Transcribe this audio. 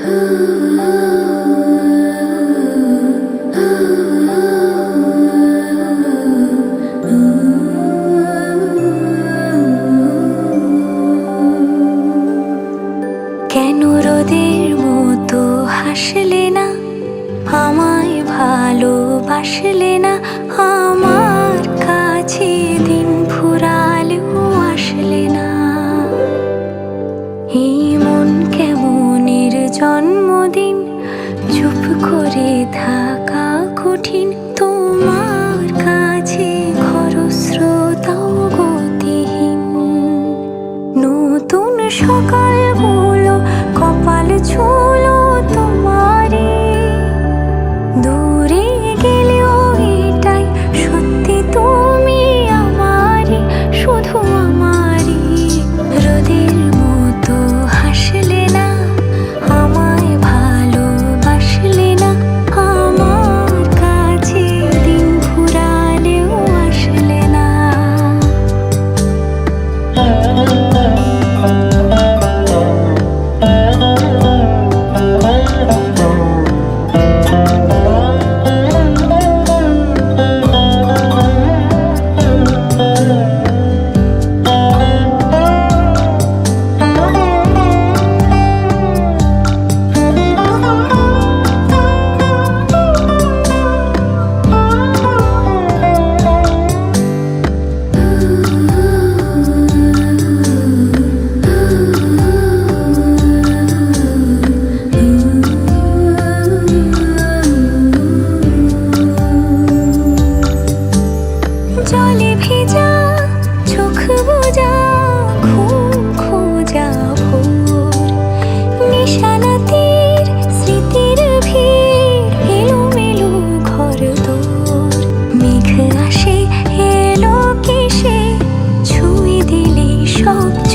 কেন রোদের মতো হাসলে না? আমায় ভালোবাসলে না? আমার কাছে জন্মদিন চুপ করে থাকা কঠিন। তোমার কাছে খরস্রোতাও গতিহীন। নতুন সকালগুলো কপাল ছুলো আসে এলো কেসে? ছুঁয়ে দিলে সব